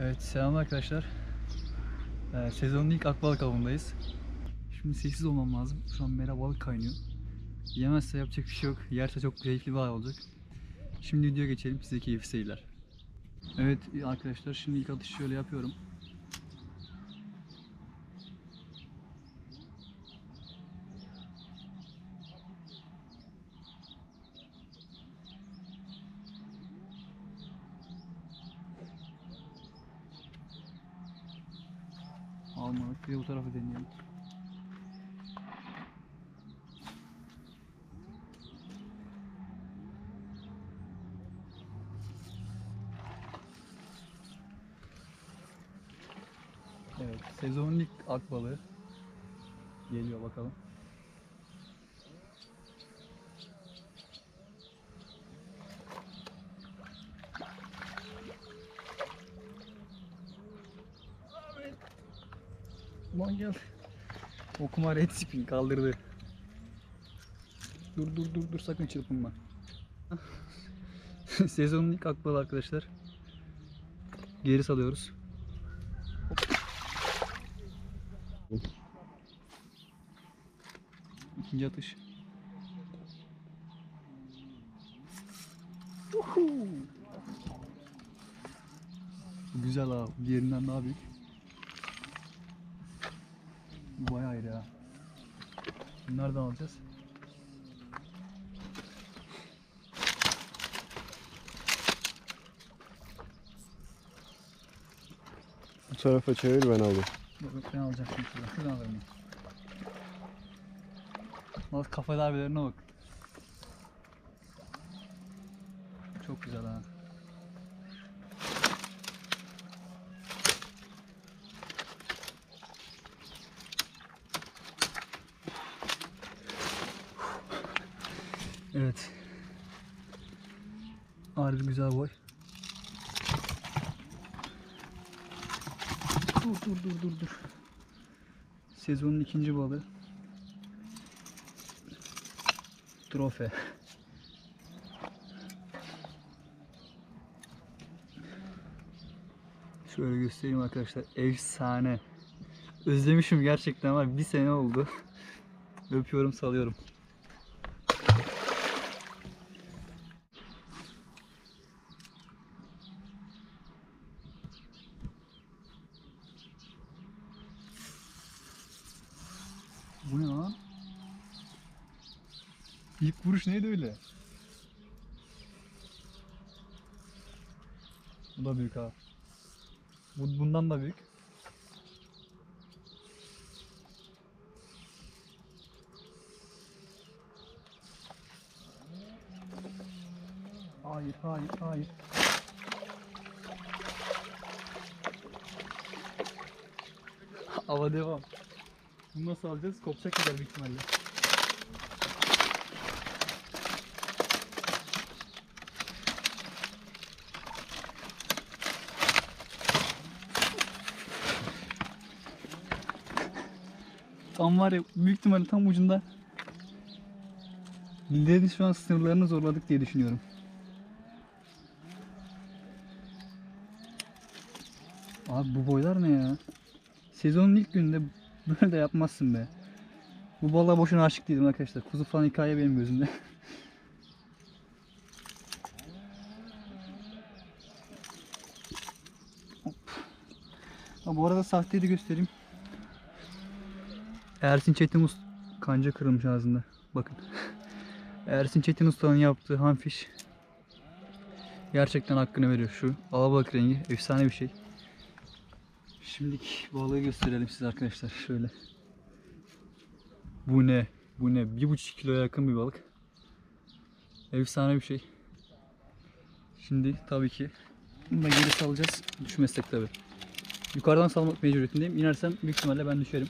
Evet selam arkadaşlar. Ee, sezonun ilk akbalık avındayız. Şimdi sessiz olmam lazım. Şu an mera balık kaynıyor. Yemezse yapacak bir şey yok. Yerse çok keyifli bir olacak. Şimdi videoya geçelim. Size keyifli seyirler. Evet arkadaşlar şimdi ilk atışı şöyle yapıyorum. Almadık. Bir de bu tarafı deneyelim. Evet, sezonun ilk akbalığı geliyor bakalım. Okuma red spin kaldırdı. Dur dur dur dur sakın çırpınma. Sezonun ilk akbalı arkadaşlar. Geri salıyoruz. İkinci atış. Uhu. Güzel abi. Diğerinden daha büyük. Bu bayağı iri ha. Nereden alacağız? Bu tarafa çevir ben alayım. Yok ben alacağım şimdi şuradan. Şuradan alırım ben. Bak kafa darbelerine bak. Çok güzel ha. Evet. Harbi güzel boy. Dur dur dur dur dur. Sezonun ikinci balığı. Trofe. Şöyle göstereyim arkadaşlar. Efsane. Özlemişim gerçekten var. Bir sene oldu. Öpüyorum salıyorum. Bu ne lan? İlk vuruş neydi öyle? Bu da büyük ha. Bu bundan da büyük. Hayır, hayır, hayır. Ava devam. Bunu nasıl alacağız? Kopacak kadar büyük ihtimalle. Tam var ya büyük ihtimalle tam ucunda. Birilerinin şu an sınırlarını zorladık diye düşünüyorum. Abi bu boylar ne ya? Sezonun ilk gününde böyle de yapmazsın be. Bu balığa boşuna aşık değilim arkadaşlar. Kuzu falan hikaye benim gözümde. Ha, bu arada sahteyi de göstereyim. Ersin Çetin Usta kanca kırılmış ağzında. Bakın. Ersin Çetin Usta'nın yaptığı hanfiş gerçekten hakkını veriyor. Şu alabalık rengi efsane bir şey. Şimdilik balığı gösterelim size arkadaşlar şöyle. Bu ne? Bu ne? Bir buçuk kiloya yakın bir balık. Efsane bir şey. Şimdi tabii ki bunu da geri salacağız. Düşmezsek tabii. Yukarıdan salmak mecburiyetindeyim. İnersem büyük ihtimalle ben düşerim.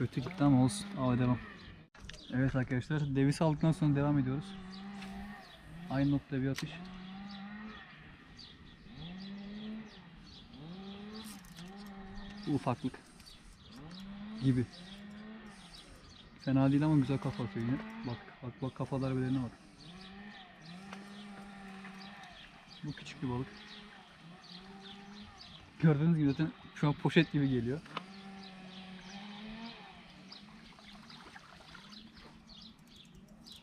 Kötü gitti ama olsun. Ava devam. Evet arkadaşlar. Devi saldıktan sonra devam ediyoruz. Aynı noktada bir atış. ufaklık gibi. Fena değil ama güzel kafa atıyor yine. Bak bak bak kafa darbelerine bak. Bu küçük bir balık. Gördüğünüz gibi zaten şu an poşet gibi geliyor.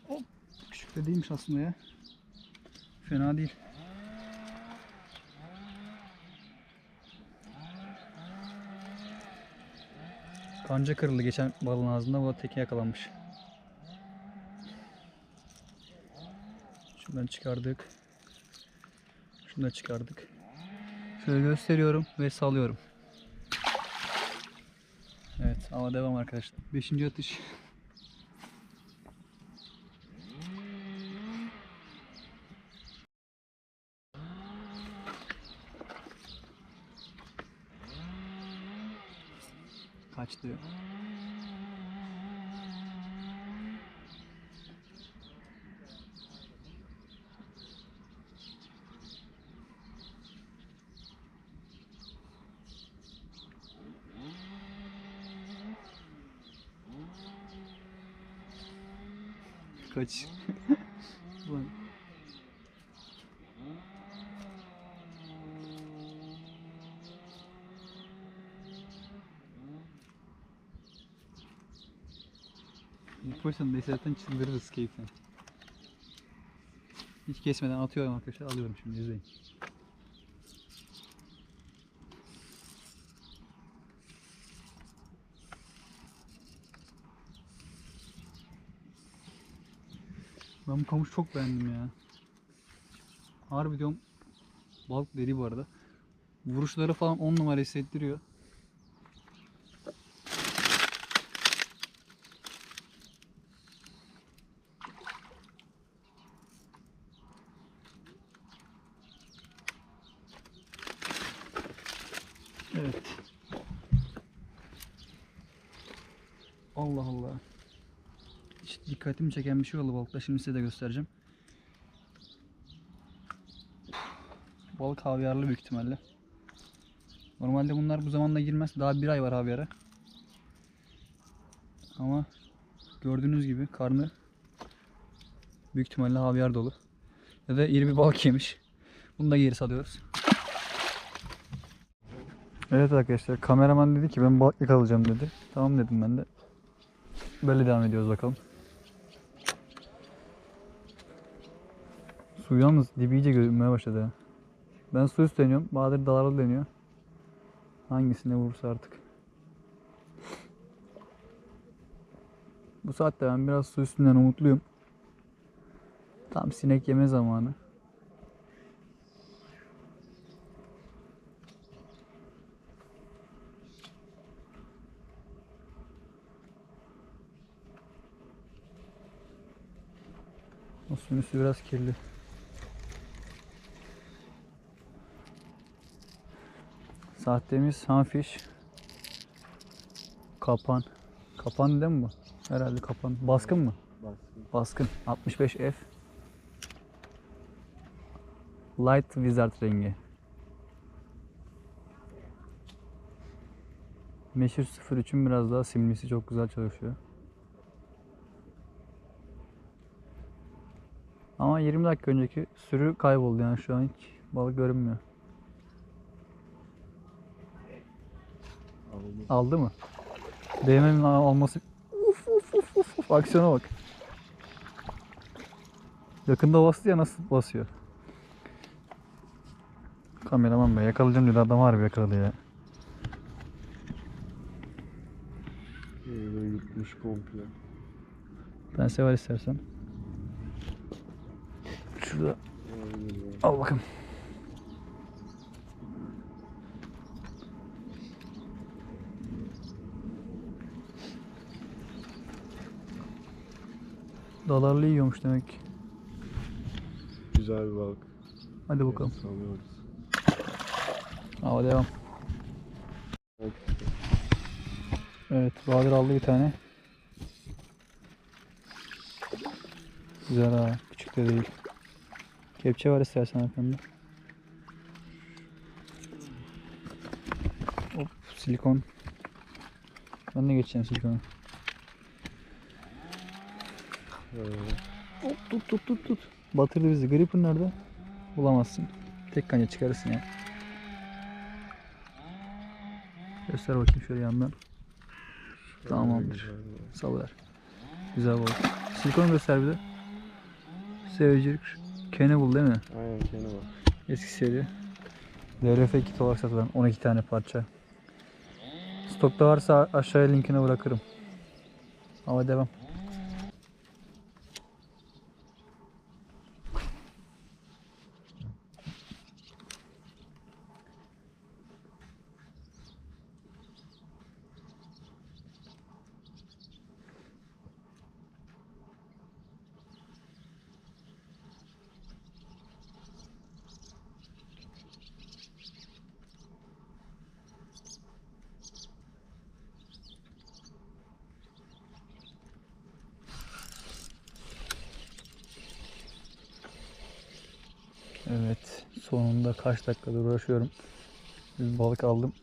Hop, küçük de değilmiş aslında ya. Fena değil. Kanca kırıldı geçen balığın ağzında. Bu da teke yakalanmış. Şundan çıkardık. Şunu da çıkardık. Şöyle gösteriyorum ve salıyorum. Evet ama devam arkadaşlar. Beşinci atış. Kaçtı. Kaç. Ulan. Neyse zaten çıldırırız keyiften. Hiç kesmeden atıyorum arkadaşlar. Alıyorum şimdi izleyin. Ben bu kamış çok beğendim ya. Harbi diyorum balık deri bu arada. Vuruşları falan 10 numara hissettiriyor. Evet. Allah Allah. Hiç dikkatimi çeken bir şey oldu balıkta. Şimdi size de göstereceğim. Balık havyarlı büyük ihtimalle. Normalde bunlar bu zamanda girmez. Daha bir ay var havyara. Ama gördüğünüz gibi karnı büyük ihtimalle havyar dolu. Ya da iri bir balık yemiş. Bunu da geri salıyoruz. Evet arkadaşlar kameraman dedi ki ben balık yakalayacağım dedi. Tamam dedim ben de. Böyle devam ediyoruz bakalım. Su yalnız dibi iyice görünmeye başladı ya. Ben su üstü deniyorum. Bahadır dalarlı deniyor. Hangisine vurursa artık. Bu saatte ben biraz su üstünden umutluyum. Tam sinek yeme zamanı. Suyun üstü biraz kirli. Sahtemiz Sunfish. Kapan. Kapan değil mi bu? Herhalde kapan. Baskın mı? Baskın. Baskın. 65F. Light Wizard rengi. Meşhur 03'ün biraz daha simlisi çok güzel çalışıyor. Ama 20 dakika önceki sürü kayboldu yani şu an hiç balık görünmüyor. Aldı mı? DM'nin alması... Uf uf uf uf uf aksiyona bak. Yakında bastı ya nasıl basıyor. Kameraman be yakalayacağım dedi adam harbi yakaladı ya. Yutmuş komple. Ben sever istersen. Şurada al bakın. Dalarlı yiyormuş demek. ki. Güzel bir balık. Hadi bakalım. Sanıyoruz. Hava devam. Evet, Bahadır aldı bir tane. Güzel ha, küçük de değil. Kepçe var istersen arkanda. Hop, silikon. Ben de geçeceğim silikonu. Hop, tut tut tut tut. Batırdı bizi. Gripper nerede? Bulamazsın. Tek kanca çıkarırsın ya. Göster bakayım şöyle yandan. Tamamdır. Salıver. Güzel balık. Silikonu göster bir de. Sevecik. Cannibal değil mi? Aynen kendi bak. Eski seri. DRF kit olarak satılan 12 tane parça. Stokta varsa aşağıya linkini bırakırım. Ama devam. Evet. Sonunda kaç dakikadır uğraşıyorum. Bir balık aldım.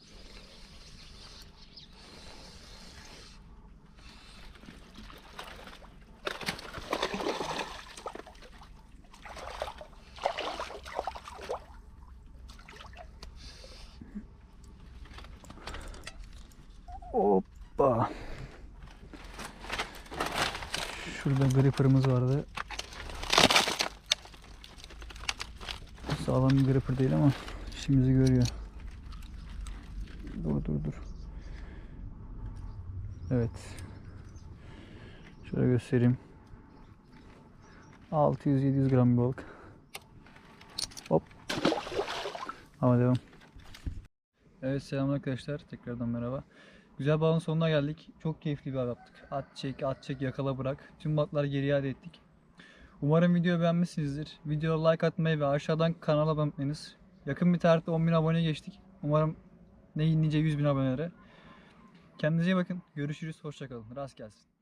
Hoppa. Şurada gripper'ımız vardı. Sağlam bir gripper değil ama işimizi görüyor. Dur dur dur. Evet. Şöyle göstereyim. 600-700 gram bir balık. Hop. Ama devam. Evet selam arkadaşlar. Tekrardan merhaba. Güzel balın sonuna geldik. Çok keyifli bir av yaptık. At çek, at çek, yakala bırak. Tüm balıkları geri iade ettik. Umarım videoyu beğenmişsinizdir. Videoya like atmayı ve aşağıdan kanala abone olmanız. Yakın bir tarihte 10.000 abone geçtik. Umarım ne nice 100.000 abonelere. Kendinize iyi bakın. Görüşürüz. Hoşçakalın. Rast gelsin.